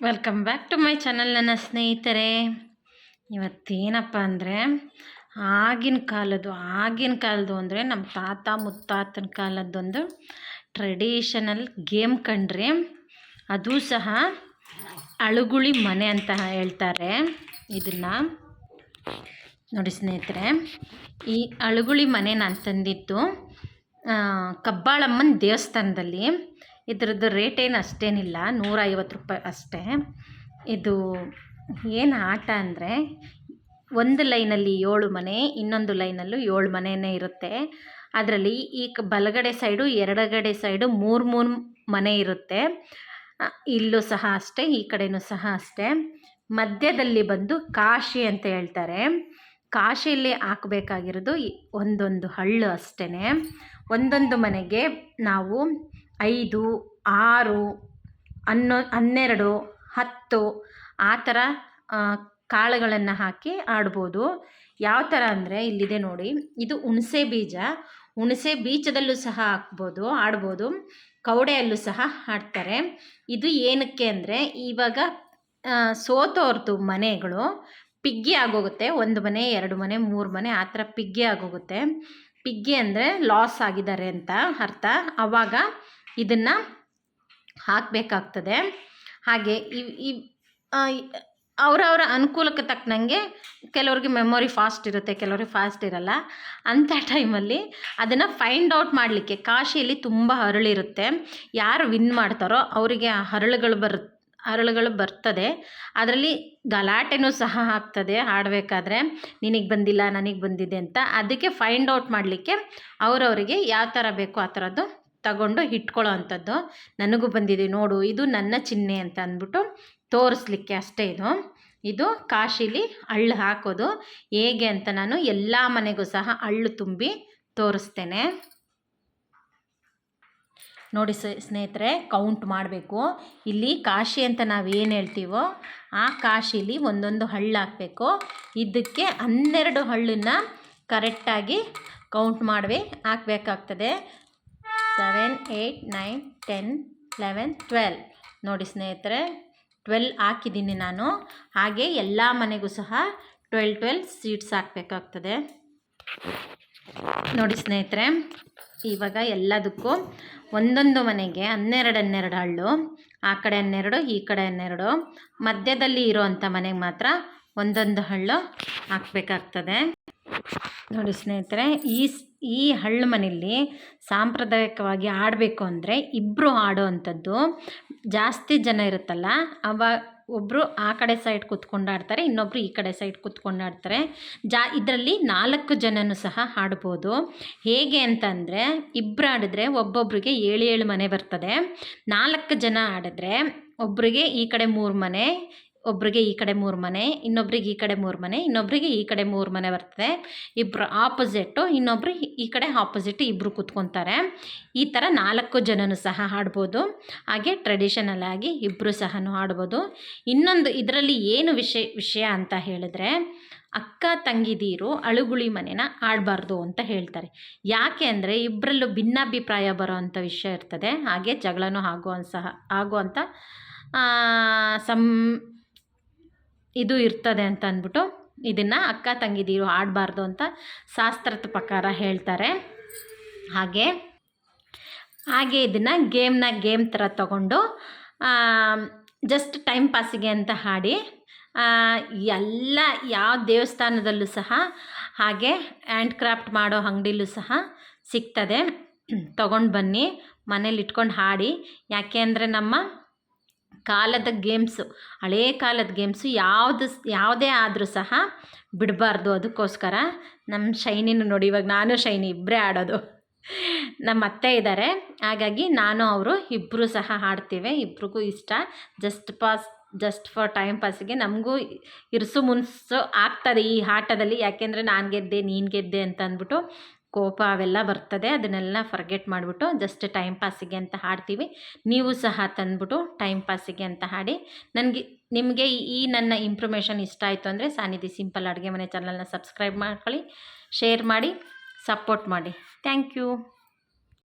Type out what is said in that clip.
Welcome back to my channel ನನ್ನ ಸ್ನೇಹಿತರೆ. ಇವತ್ತೇನಪ್ಪ ಅಂದರೆ, ಆಗಿನ ಕಾಲದ್ದು ಆಗಿನ ಕಾಲದ್ದು ಅಂದರೆ ನಮ್ಮ ತಾತ ಮುತ್ತಾತನ ಕಾಲದ್ದೊಂದು ಟ್ರೆಡಿಷನಲ್ ಗೇಮ್ ಕಂಡ್ರಿ ಅದು ಸಹ ಅಳುಗುಳಿ ಮನೆ ಅಂತ ಹೇಳ್ತಾರೆ. ಇದನ್ನು ನೋಡಿ ಸ್ನೇಹಿತರೆ, ಈ ಅಳುಗುಳಿ ಮನೆ ನಾನು ತಂದಿದ್ದು ಕಬ್ಬಾಳಮ್ಮನ ದೇವಸ್ಥಾನದಲ್ಲಿ. ಇದ್ರದ್ದು ರೇಟ್ ಏನು ಅಷ್ಟೇನಿಲ್ಲ, ನೂರೈವತ್ತು ರೂಪಾಯಿ ಅಷ್ಟೇ. ಇದು ಏನು ಆಟ ಅಂದರೆ ಒಂದು ಲೈನಲ್ಲಿ ಏಳು ಮನೆ, ಇನ್ನೊಂದು ಲೈನಲ್ಲೂ ಏಳು ಮನೆಯೇ ಇರುತ್ತೆ. ಅದರಲ್ಲಿ ಈ ಬಲಗಡೆ ಸೈಡು ಎರಡಗಡೆ ಸೈಡು ಮೂರು ಮೂರು ಮನೆ ಇರುತ್ತೆ. ಇಲ್ಲೂ ಸಹ ಅಷ್ಟೇ, ಈ ಕಡೆಯೂ ಸಹ ಅಷ್ಟೇ. ಮಧ್ಯದಲ್ಲಿ ಬಂದು ಕಾಶಿ ಅಂತ ಹೇಳ್ತಾರೆ. ಕಾಶಿಯಲ್ಲಿ ಹಾಕಬೇಕಾಗಿರೋದು ಒಂದೊಂದು ಹಳ್ಳು ಅಷ್ಟೇ ಒಂದೊಂದು ಮನೆಗೆ ನಾವು ಐದು, ಆರು ಹನ್ನೊ ಹನ್ನೆರಡು, ಹತ್ತು ಆ ಥರ ಕಾಳುಗಳನ್ನು ಹಾಕಿ ಆಡ್ಬೋದು. ಯಾವ ಥರ ಅಂದರೆ ಇಲ್ಲಿದೆ ನೋಡಿ. ಇದು ಹುಣಸೆ ಬೀಜ. ಹುಣಸೆ ಬೀಜದಲ್ಲೂ ಸಹ ಹಾಕ್ಬೋದು, ಆಡ್ಬೋದು. ಕವಡೆಯಲ್ಲೂ ಸಹ ಆಡ್ತಾರೆ ಇದು ಏನಕ್ಕೆ ಅಂದರೆ ಇವಾಗ ಸೋತೋರ್ದು ಮನೆಗಳು ಪಿಗ್ಗಿ ಆಗೋಗುತ್ತೆ. ಒಂದು ಮನೆ, ಎರಡು ಮನೆ, ಮೂರು ಮನೆ ಆ ಥರ ಪಿಗ್ಗಿ ಆಗೋಗುತ್ತೆ. ಪಿಗ್ಗಿ ಅಂದರೆ ಲಾಸ್ ಆಗಿದ್ದಾರೆ ಅಂತ ಅರ್ಥ. ಆವಾಗ ಇದನ್ನು ಹಾಕಬೇಕಾಗ್ತದೆ. ಹಾಗೆ ಈ ಅವರವರ ಅನುಕೂಲಕ್ಕೆ ತಕ್ಕನಂಗೆ ಕೆಲವ್ರಿಗೆ ಮೆಮೊರಿ ಫಾಸ್ಟ್ ಇರುತ್ತೆ, ಕೆಲವ್ರಿಗೆ ಫಾಸ್ಟ್ ಇರಲ್ಲ. ಅಂಥ ಟೈಮಲ್ಲಿ ಅದನ್ನು ಫೈಂಡ್ ಔಟ್ ಮಾಡಲಿಕ್ಕೆ ಕಾಶಿಯಲ್ಲಿ ತುಂಬ ಹರಳಿರುತ್ತೆ ಯಾರು ವಿನ್ ಮಾಡ್ತಾರೋ ಅವರಿಗೆ ಆ ಹರಳುಗಳು ಬರು, ಹರಳುಗಳು ಬರ್ತದೆ. ಅದರಲ್ಲಿ ಗಲಾಟೆನೂ ಸಹ ಆಗ್ತದೆ ಆಡಬೇಕಾದ್ರೆ ನಿನಗೆ ಬಂದಿಲ್ಲ, ನನಗೆ ಬಂದಿದೆ ಅಂತ. ಅದಕ್ಕೆ ಫೈಂಡ್ ಔಟ್ ಮಾಡಲಿಕ್ಕೆ ಅವರವರಿಗೆ ಯಾವ ಥರ ಬೇಕೋ ಆ ಥರದ್ದು ತಗೊಂಡು ಇಟ್ಕೊಳ್ಳೋ ಅಂಥದ್ದು. ನನಗೂ ಬಂದಿದೆ, ನೋಡು, ಇದು ನನ್ನ ಚಿಹ್ನೆ ಅಂತ ಅಂದ್ಬಿಟ್ಟು ತೋರಿಸ್ಲಿಕ್ಕೆ ಅಷ್ಟೇ ಇದು. ಇದು ಕಾಶಿಲಿ ಹಳ್ಳು ಹಾಕೋದು. ಹೇಗೆ ಅಂತ ನಾನು ಎಲ್ಲ ಮನೆಗೂ ಸಹ ಹಳ್ಳು ತುಂಬಿ ತೋರಿಸ್ತೇನೆ. ನೋಡಿ ಸ್ನೇಹಿತರೆ ಕೌಂಟ್ ಮಾಡಬೇಕು. ಇಲ್ಲಿ ಕಾಶಿ ಅಂತ ನಾವು ಏನು ಹೇಳ್ತೀವೋ, ಆ ಕಾಶಿಲಿ ಒಂದೊಂದು ಹಳ್ಳು ಹಾಕಬೇಕು. ಇದಕ್ಕೆ ಹನ್ನೆರಡು ಹಳ್ಳನ್ನ ಕರೆಕ್ಟಾಗಿ ಕೌಂಟ್ ಮಾಡಬೇಕು ಹಾಕಬೇಕಾಗ್ತದೆ. Seven, eight, nine, ten, eleven twelve ನೋಡಿ ಸ್ನೇಹಿತರೆ ಟ್ವೆಲ್ ಹಾಕಿದ್ದೀನಿ ನಾನು. ಹಾಗೆ ಎಲ್ಲ ಮನೆಗೂ ಸಹ ಟ್ವೆಲ್ ಟ್ವೆಲ್ ಸೀಟ್ಸ್ ಹಾಕಬೇಕಾಗ್ತದೆ. ನೋಡಿ ಸ್ನೇಹಿತರೆ, ಇವಾಗ ಎಲ್ಲದಕ್ಕೂ ಒಂದೊಂದು ಮನೆಗೆ ಹನ್ನೆರಡು ಹನ್ನೆರಡು ಹಳ್ಳು, ಆ ಕಡೆ ಹನ್ನೆರಡು, ಈ ಕಡೆ ಹನ್ನೆರಡು, ಮಧ್ಯದಲ್ಲಿ ಇರೋವಂಥ ಮನೆಗೆ ಮಾತ್ರ ಒಂದೊಂದು ಹಳ್ಳು ಹಾಕಬೇಕಾಗ್ತದೆ. ನೋಡಿ ಸ್ನೇಹಿತರೆ, ಈ ಈ ಹಳ್ಳ ಮನೆಯಲ್ಲಿ ಸಾಂಪ್ರದಾಯಿಕವಾಗಿ ಆಡಬೇಕು ಅಂದರೆ ಇಬ್ಬರು ಅಂಥದ್ದು ಜಾಸ್ತಿ ಜನ ಇರುತ್ತಲ್ಲ, ಅವ ಒಬ್ಬರು ಆ ಕಡೆ ಸೈಡ್ ಕೂತ್ಕೊಂಡು ಆಡ್ತಾರೆ ಇನ್ನೊಬ್ಬರು ಈ ಕಡೆ ಸೈಡ್ ಕೂತ್ಕೊಂಡು ಆಡ್ತಾರೆ. ಜಾ, ಇದರಲ್ಲಿ ನಾಲ್ಕು ಜನನೂ ಸಹ ಆಡ್ಬೋದು. ಹೇಗೆ ಅಂತಂದರೆ ಇಬ್ಬರು ಆಡಿದ್ರೆ ಒಬ್ಬೊಬ್ರಿಗೆ ಏಳು ಏಳು ಮನೆ ಬರ್ತದೆ. ನಾಲ್ಕು ಜನ ಆಡಿದ್ರೆ ಒಬ್ಬರಿಗೆ ಈ ಕಡೆ ಮೂರು ಮನೆ ಒಬ್ರಿಗೆ ಈ ಕಡೆ ಮೂರು ಮನೆ, ಇನ್ನೊಬ್ರಿಗೆ ಈ ಕಡೆ ಮೂರು ಮನೆ, ಇನ್ನೊಬ್ರಿಗೆ ಈ ಕಡೆ ಮೂರು ಮನೆ ಬರ್ತದೆ. ಇಬ್ಬರು ಆಪೋಸಿಟ್ಟು ಇನ್ನೊಬ್ರು ಈ ಕಡೆ ಆಪೋಸಿಟ್ ಇಬ್ಬರು ಕೂತ್ಕೊತಾರೆ. ಈ ಥರ ನಾಲ್ಕು ಜನನೂ ಸಹ ಹಾಡ್ಬೋದು. ಹಾಗೆ ಟ್ರೆಡಿಷನಲ್ ಆಗಿ ಇಬ್ಬರು ಸಹ ಹಾಡ್ಬೋದು. ಇನ್ನೊಂದು ಇದರಲ್ಲಿ ಏನು ವಿಷಯ ವಿಷಯ ಅಂತ ಹೇಳಿದ್ರೆ, ಅಕ್ಕ ತಂಗಿದೀರು ಅಳುಗುಳಿ ಮನೆನ ಆಡಬಾರ್ದು ಅಂತ ಹೇಳ್ತಾರೆ. ಯಾಕೆ ಅಂದರೆ ಇಬ್ಬರಲ್ಲೂ ಭಿನ್ನಾಭಿಪ್ರಾಯ ಬರೋ ವಿಷಯ ಇರ್ತದೆ. ಹಾಗೆ ಜಗಳನೂ ಆಗೋ ಸಹ ಆಗುವಂಥ ಸಮ್ ಇದು ಇರ್ತದೆ ಅಂತ ಅಂದ್ಬಿಟ್ಟು ಇದನ್ನು ಅಕ್ಕ ತಂಗಿದೀರು ಆಡಬಾರ್ದು ಅಂತ ಶಾಸ್ತ್ರದ ಪ್ರಕಾರ ಹೇಳ್ತಾರೆ. ಹಾಗೆ ಹಾಗೆ ಇದನ್ನು ಗೇಮ್ನ ಗೇಮ್ ಥರ ತಗೊಂಡು ಜಸ್ಟ್ ಟೈಮ್ ಪಾಸಿಗೆ ಅಂತ ಹಾಡಿ ಎಲ್ಲ ಯಾವ ದೇವಸ್ಥಾನದಲ್ಲೂ ಸಹ ಹಾಗೆ ಹ್ಯಾಂಡ್ ಕ್ರಾಫ್ಟ್ ಮಾಡೋ ಅಂಗಡಿಲೂ ಸಹ ಸಿಗ್ತದೆ. ತಗೊಂಡು ಬನ್ನಿ, ಮನೇಲಿ ಇಟ್ಕೊಂಡು ಹಾಡಿ. ಯಾಕೆ ಅಂದರೆ ನಮ್ಮ ಕಾಲದ ಗೇಮ್ಸು ಹಳೇ ಕಾಲದ ಗೇಮ್ಸು ಯಾವುದು ಯಾವುದೇ ಆದರೂ ಸಹ ಬಿಡಬಾರ್ದು ಅದಕ್ಕೋಸ್ಕರ. ನಮ್ಮ ಶೈನಿನೂ ನೋಡಿ, ಇವಾಗ ನಾನು ಶೈನಿ ಇಬ್ಬರೇ ಆಡೋದು. ನಮ್ಮ ಅತ್ತೆ ಇದ್ದಾರೆ ಹಾಗಾಗಿ ನಾನು, ಅವರು ಇಬ್ಬರು ಸಹ ಆಡ್ತೀವಿ, ಇಬ್ರಿಗೂ ಇಷ್ಟ. Just pass just for time ಪಾಸಿಗೆ ನಮಗೂ ಇರಿಸು ಮುನ್ಸು ಆಗ್ತದೆ ಈ ಆಟದಲ್ಲಿ. ಯಾಕೆಂದರೆ ನಾನು ಗೆದ್ದೆ, ನೀನು ಗೆದ್ದೆ ಅಂತ ಅಂದ್ಬಿಟ್ಟು ಕೋಪ ಅವೆಲ್ಲ ಬರ್ತದೆ, ಅದನ್ನೆಲ್ಲ ಫರ್ಗೆಟ್ ಮಾಡಿಬಿಟ್ಟು ಜಸ್ಟ್ ಟೈಮ್ ಪಾಸಿಗೆ ಅಂತ ಹಾಡ್ತೀವಿ. ನೀವು ಸಹ ತಂದ್ಬಿಟ್ಟು ಟೈಮ್ ಪಾಸಿಗೆ ಅಂತ ಹಾಡಿ. ನನಗೆ, ನಿಮಗೆ ಈ ನನ್ನ ಇಂಪ್ರೂಮೇಷನ್ ಇಷ್ಟ ಆಯಿತು ಅಂದರೆ ಸಾನಿಧಿ ಸಿಂಪಲ್ ಅಡುಗೆ ಮನೆ ಚಾನಲ್ನ ಸಬ್ಸ್ಕ್ರೈಬ್ ಮಾಡ್ಕೊಳ್ಳಿ ಶೇರ್ ಮಾಡಿ ಸಪೋರ್ಟ್ ಮಾಡಿ. Thank you